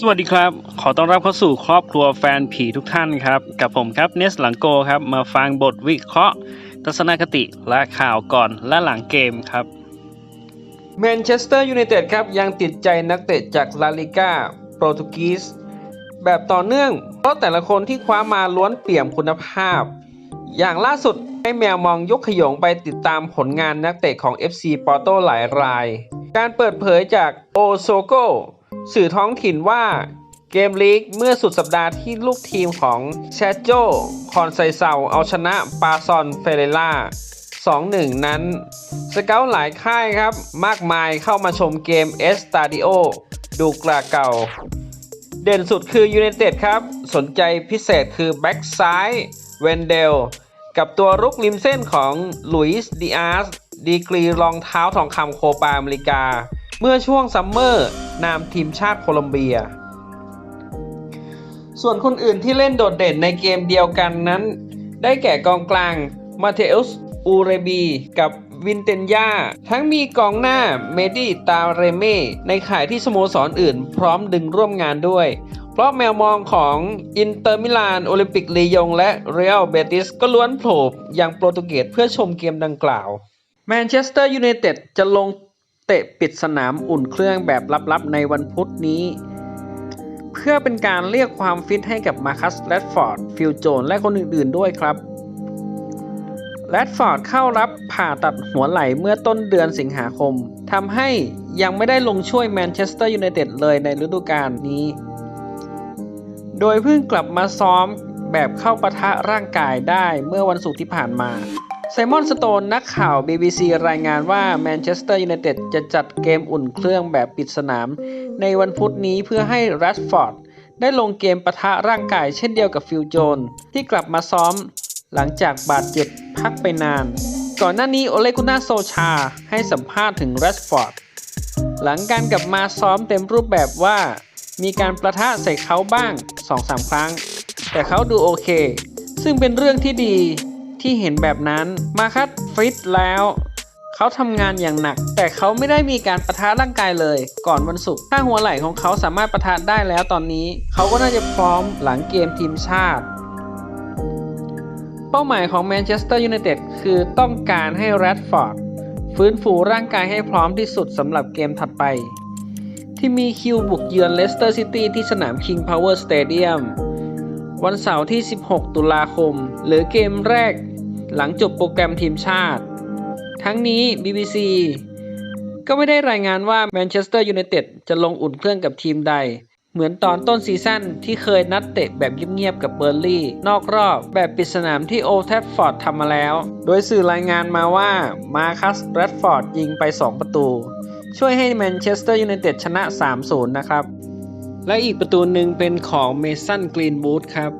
สวัสดีครับ ขอต้อนรับเข้าสู่ครอบครัวแฟนผีทุกท่านครับ กับผมครับเนสหลังโกครับ มาฟังบทวิเคราะห์ ทัศนคติและข่าวก่อนและหลังเกมครับแมนเชสเตอร์ยูไนเต็ดครับ ยังติดใจนักเตะจากลาลิก้าโปรตุเกสแบบต่อเนื่อง เพราะแต่ละคนที่คว้ามาล้วนเปี่ยมคุณภาพ อย่างล่าสุดให้แมวมองยกขยงไปติดตามผลงานนักเตะของ FC ปอร์โตหลายราย การเปิดเผยจากโอโซโก สื่อท้องถิ่นว่าเกมลีกเมื่อสุดสัปดาห์ที่ลูกทีมของแชโจคอนไซเซาเอาชนะปาซอนเฟเรล่า 2-1 นั้น สเกลหลายค่ายครับ มากมายเข้ามาชมเกมเอสตาดิโอดูกราเก่า เด่นสุดคือยู i นเต็ดครับ สนใจพิเศษคือแบ็กซ้ายเวนเดลกับตัวรุกริมเส้นของลุยส์ดิอาสดีกรีรองเท้าทองคำโคปาอเมริกา เมื่อช่วงซัมเมอร์นามทีมชาติโคลอมเบีย ส่วนคนอื่นที่เล่นโดดเด่นในเกมเดียวกันนั้น ได้แก่กองกลางมาเทอุสอูเรบีกับวินเตนยาทั้งมีกองหน้าเมดิตาเรเม่ในข่ายที่สโมสรออื่นพร้อมดึงร่วมงานด้วย เพราะแมวมองของอินเตอร์มิลานโอลิมปิกลียงและเรอัลเบติสก็ล้วนโผล่อย่างโปรตุเกสเพื่อชมเกมดังกล่าว แมนเชสเตอร์ยูไนเต็ดจะลง เตะปิดสนามอุ่นเครื่องแบบลับๆในวันพุธนี้ เพื่อเป็นการเรียกความฟิตให้กับมาคัสแรดฟอร์ดฟิลโจนและคนอื่นๆด้วยครับแรดฟอร์ดเข้ารับผ่าตัดหัวไหล่เมื่อต้นเดือนสิงหาคมทำให้ยังไม่ได้ลงช่วยแมนเชสเตอร์ยูไนเต็ดเลยในฤดูกาลนี้ โดยเพิ่งกลับมาซ้อมแบบเข้าปะทะร่างกายได้เมื่อวันศุกร์ที่ผ่านมา ไซมอนสโตนนักข่าว BBC รายงานว่าแมนเชสเตอร์ยูไนเต็ดจะจัดเกมอุ่นเครื่องแบบปิดสนาม ในวันพุธนี้เพื่อให้แรดฟอร์ดได้ลงเกมปะทะร่างกายเช่นเดียวกับฟิลโจน ที่กลับมาซ้อม หลังจากบาดเจ็บพักไปนาน ก่อนหน้านี้โอเลกุน่าโซชาให้สัมภาษณ์ถึงแรดฟอร์ดหลังการกลับมาซ้อมเต็มรูปแบบว่า มีการประทะใส่เขาบ้าง 2-3 ครั้ง แต่เขาดูโอเค ซึ่งเป็นเรื่องที่ดี ที่เห็นแบบนั้นมาคัดฟิตแล้วเขาทำงานอย่างหนัก แต่เขาไม่ได้มีการประทะร่างกายเลย ก่อนวันศุกร์ถ้าหัวไหล่ของเขาสามารถประทะได้แล้วตอนนี้ เขาก็น่าจะพร้อมหลังเกมทีมชาติ เป้าหมายของแมนเชสเตอร์ยูไนเต็ดคือต้องการให้แรดฟอร์ดฟื้นฟูร่างกายให้พร้อมที่สุดสำหรับเกมถัดไป ที่มีคิวบุกเยือนเลสเตอร์ซิตี้ที่สนาม King Power Stadium วั วันเสาร์ที่ 16 ตุลาคม หรือเกมแรกหลังจบโปรแกรมทีมชาติ ทั้งนี้ BBC ก็ไม่ได้รายงานว่าแมนเชสเตอร์ยูไนเต็ดจะลงอุ่นเครื่องกับทีมใด เหมือนตอนต้นซีซั่นที่เคยนัดเตะแบบเงียบๆกับเบอร์ลี่ นอกรอบแบบปิดสนามที่โอลแทฟฟอร์ดทำมาแล้ว โดยสื่อรายงานมาว่ามาคัสแรดฟอร์ดยิงไป 2 ประตู ช่วยให้แมนเชสเตอร์ยูไนเต็ดชนะ 3-0 นะครับ และอีกประตูหนึ่งเป็นของเมสันกรีนบูธครับ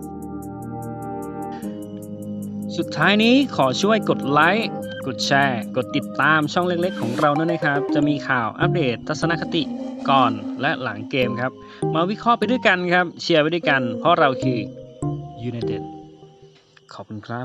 สุดท้ายนี้ขอช่วยกดไลค์กดแชร์ กดติดตามช่องเล็กๆ ของเราด้วยนะครับ จะมีข่าวอัปเดตทัศนคติก่อนและหลังเกมครับ มาวิเคราะห์ไปด้วยกันครับ เชียร์ไปด้วยกัน เพราะเราคือ United ขอบคุณครับ